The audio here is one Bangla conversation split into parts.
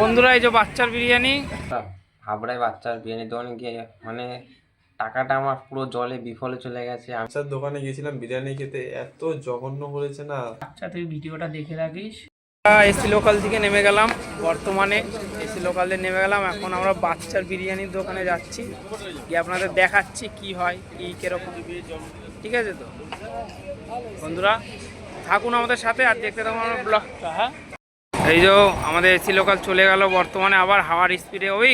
বন্ধুরা এই যে বাচ্চার বিরিয়ানি। হাবড়ায় বাচ্চার বিরিয়ানি দোকানে গিয়ে মানে টাকাটা আমার পুরো জলে বিফলে চলে গেছে। আমি বাচ্চার দোকানে গেছিলাম বিরিয়ানি খেতে এত জঘন্য করেছে না? আচ্ছা তুই ভিডিওটা দেখে রাখিস। এসি লোকাল থেকে নেমে গেলাম বর্তমানে এসি লোকাল থেকে নেমে গেলাম। এখন আমরা বাচ্চার বিরিয়ানির দোকানে যাচ্ছি গিয়ে আপনাদের দেখাচ্ছি কি হয় কি কীরকম। ঠিক আছে তো? বন্ধুরা থাকুন আমাদের সাথে আর দেখতে থাকুন আমার ব্লগটা হ্যাঁ? এই যে আমাদের এসি লোকাল চলে গেল বর্তমানে আবার হাওয়ার স্পিডে ওই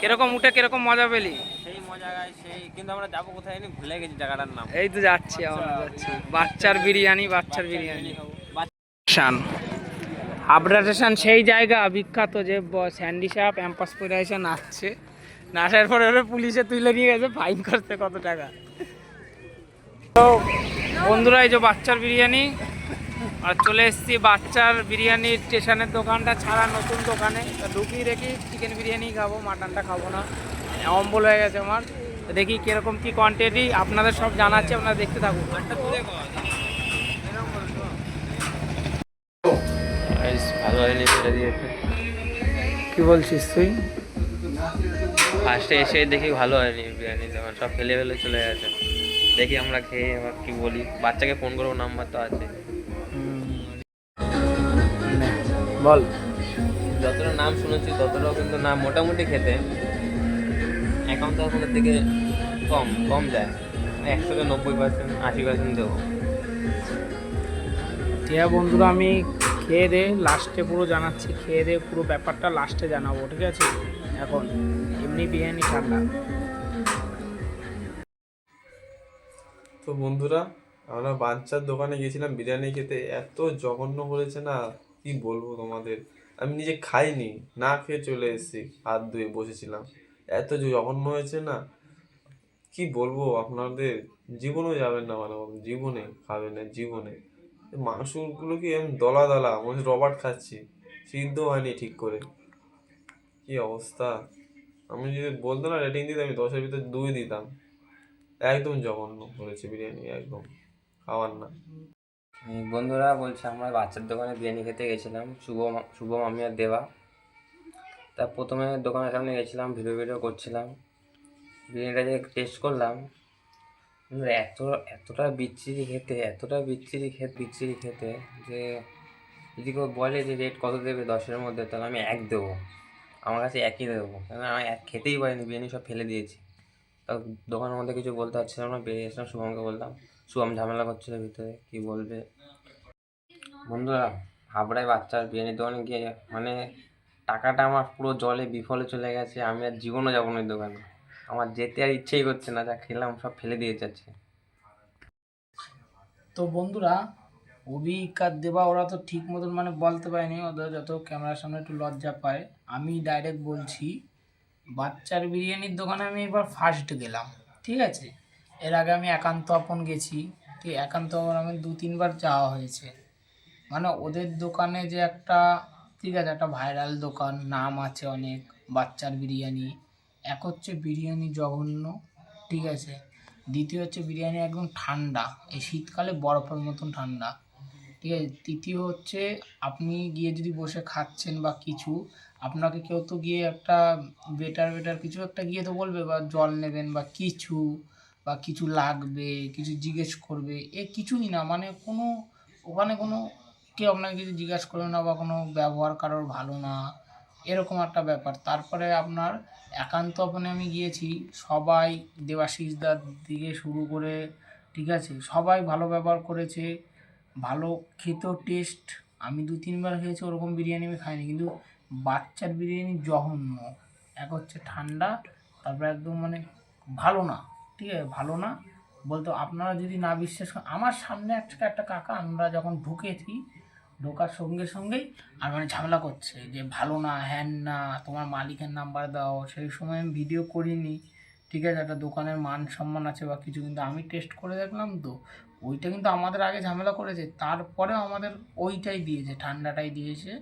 কীরকম উঠে কীরকম মজা পেলি? সেই মজা গায় সেই কিন্তু আমরা যাব কোথায় জানি ভুলে গেছি জায়গাটার নাম। এই তো যাচ্ছি আমরা যাচ্ছি। বাচ্চার বিরিয়ানি বাচ্চার বিরিয়ানি। স্টেশন। হাবড়া স্টেশন সেই জায়গা বিখ্যাত যে স্যান্ডি সাপ ক্যাম্পাস পরে এসে নাচছে। নাচার পরে ওরা পুলিশে তুলে নিয়ে গেছে ফাইন করতে কত টাকা। তো বন্ধুরা এই যে বাচ্চার বিরিয়ানি আর চলে এসেছি বাচ্চার বিরিয়ানির স্টেশনের দোকানটা ছাড়া নতুন দোকানে। তা ঢুকিয়ে দেখি চিকেন বিরিয়ানি খাব মাটনটা খাব না। অম্বল হয়ে গেছে আমার। দেখি কীরকম কী কোয়ান্টিটি আপনাদের সব জানাচ্ছি আপনারা দেখতে থাকুন। ভালো হয়নি দিয়েছে। কি বলছিস তুই? ফার্স্টে এসে দেখি ভালো হয়নি বিরিয়ানি দোকান সব ফেলে ফেলে চলে গেছে। দেখি আমরা খেয়ে এবার কি বলি। বাচ্চাকে ফোন করব নাম্বার তো আছে। বল। যতটা নাম শুনেছি ততটাও কিন্তু না মোটামুটি খেতে। অ্যাকাউন্ট ওখানের থেকে কম কম যায়। একশোতে নব্বই পার্সেন্ট আশি পার্সেন্ট দেবো। ঠিক আছে বন্ধুরা আমি খেয়ে দে লাস্টে পুরো জানাচ্ছি খেয়ে দে পুরো ব্যাপারটা লাস্টে জানাব ঠিক আছে? এখন এমনি বিরিয়ানি ঠান্ডা। তো বন্ধুরা আমরা বাচ্চার দোকানে গেছিলাম বিরিয়ানি খেতে। এত জঘন্য করেছে না কি বলব তোমাদের? আমি নিজে খাইনি, না খেয়ে চলে এসেছি, হাত ধুয়ে বসেছিলাম। এত জঘন্য হয়েছে না, কি বলব আপনাদের? জীবনেও যাবেন না ভালো জীবনে খাবেন না, জীবনে। মাংসগুলো কি আমি দলা দলা মনে রবার্ট খাচ্ছি, সিদ্ধ হয়নি ঠিক করে। কি অবস্থা? আমি যদি বলতো না রেটিং দিতে আমি দশের ভিতরে দুই দিতাম। একদম জঘন্য করেছে বিরিয়ানি, একদম। খাওয়ার না। বন্ধুরা বলছে আমরা বাচ্চার দোকানে বিরিয়ানি খেতে গেছিলাম, শুভ মা- শুভম আমি আর তা প্রথমে দোকানের সামনে গেছিলাম, ভিডিও ভিডিও করছিলাম। বিরিয়ানিটা যে টেস্ট করলাম এত, এতটা বিচ্ছিরি খেতে, এতটা বিচ্ছিরি খেতে বিচ্ছিরি খেতে যে যদি কেউ বলে যে রেট কত দেবে দশের মধ্যে, তাহলে আমি এক দেবো। আমার কাছে একই দেবো। কেন আমি এক খেতেই পারিনি, বিরিয়ানি সব ফেলে দিয়েছি। দোকানের মধ্যে কিছু বলতে পারছিলাম না, বেরিয়ে এসলাম শুভমকে বললাম, শুভম ঝামেলা করছিল ভিতরে, কি বলবে? বন্ধুরা, হাবড়ায় বাচ্চার বিরিয়ানি দোকানে গিয়ে মানে টাকাটা আমার পুরো জলে বিফলে চলে গেছে, আমি আর জীবনও যাব না দোকানে। আমার যেতে আর ইচ্ছেই করছে না, যা খেলাম সব ফেলে দিয়ে যাচ্ছে। তো বন্ধুরা অভিকার দেবা ওরা তো ঠিক মতন মানে বলতে পারেনি, ওদের যত ক্যামেরার সামনে একটু লজ্জা পায়। আমি ডাইরেক্ট বলছি বাচ্চার বিরিয়ানির দোকানে আমি এবার ফার্স্ট গেলাম, ঠিক আছে? এর আগে আমি একান্ত আপন গেছি, ঠিক, একান্ত আপন আমি দু তিনবার যাওয়া হয়েছে। মানে ওদের দোকানে যে একটা, ঠিক আছে, একটা ভাইরাল দোকান, নাম আছে অনেক, বাচ্চার বিরিয়ানি। এক হচ্ছে বিরিয়ানি জঘন্য, ঠিক আছে? দ্বিতীয় হচ্ছে বিরিয়ানি একদম ঠান্ডা, এই শীতকালে বরফের মতন ঠান্ডা। ঠিক আছে তৃতীয় হচ্ছে আপনি গিয়ে যদি বসে খাচ্ছেন বা কিছু, আপনাকে কেউ তো গিয়ে একটা বেটার বেটার কিছু একটা গিয়ে তো বলবে বা জল নেবেন বা কিছু বা কিছু লাগবে, কিছু জিজ্ঞেস করবে, এ কিছুই না। মানে কোনো, ওখানে কোনো কেউ আপনাকে কিছু জিজ্ঞাসা করবে না বা কোনো ব্যবহার কারোর ভালো না, এরকম একটা ব্যাপার। তারপরে আপনার একান্ত আপনে আমি গিয়েছি, সবাই দেবাশিসদার দিকে শুরু করে, ঠিক আছে? সবাই ভালো ব্যবহার করেছে ভালো খেতেও টেস্ট আমি দু তিনবার খেয়েছি, ওরকম বিরিয়ানি আমি খাইনি। কিন্তু বাচ্চার বিরিয়ানি জঘন্য। এক হচ্ছে ঠান্ডা, তারপর একদম মানে ভালো না, ঠিক আছে? ভালো না। বলতো আপনারা যদি না বিশ্বাস করেন, আমার সামনে একটা একটা কাকা, আমরা যখন ঢুকেছি, ঢোকার সঙ্গে সঙ্গেই আর মানে ঝামেলা করছে যে ভালো না, হ্যান না, তোমার মালিকের নাম্বার দাও। সেই সময় আমি ভিডিও করিনি। ঠিক আছে, একটা দোকানের মান সম্মান আছে বা কিছু, কিন্তু আমি টেস্ট করে দেখলাম তো, ওইটা কিন্তু আমাদের আগে ঝামেলা করেছে। তারপরেও আমাদের ওইটাই দিয়েছে, ঠান্ডাটাই দিয়েছে,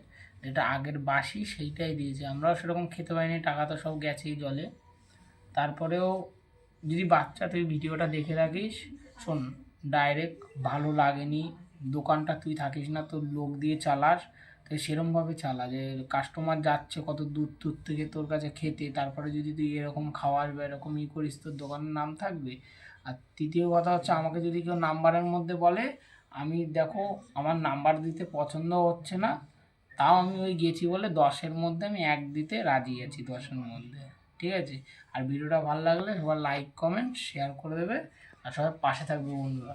যেটা আগের বাসি সেইটাই দিয়েছে। আমরাও সেরকম খেতে পারিনি টাকা তো সব গেছেই জলে। তারপরেও যদি বাচ্চা, তুই ভিডিওটা দেখে রাখিস, শোন ডাইরেক্ট ভালো লাগেনি, দোকানটা তুই থাকিস না, তোর লোক দিয়ে চালাস তো সেরমভাবে চালা যে কাস্টমার যাচ্ছে কত দূর দূর থেকে তোর কাছে খেতে, তারপরে যদি তুই এরকম খাওয়াস বা এরকম ই করিস, তোর দোকানের নাম থাকবে। আর তৃতীয় কথা হচ্ছে আমাকে যদি কেউ নাম্বারের মধ্যে বলে, আমি দেখো আমার নাম্বার দিতে পছন্দ হচ্ছে না, তাও আমি ওই গেছি বলে দশের মধ্যে আমি এক দিতে রাজি আছি দশের মধ্যে। ঠিক আছে? আর ভিডিওটা ভালো লাগলে সবার লাইক কমেন্ট শেয়ার করে দেবে। আর সবাই পাশে থাকবে বন্ধুরা।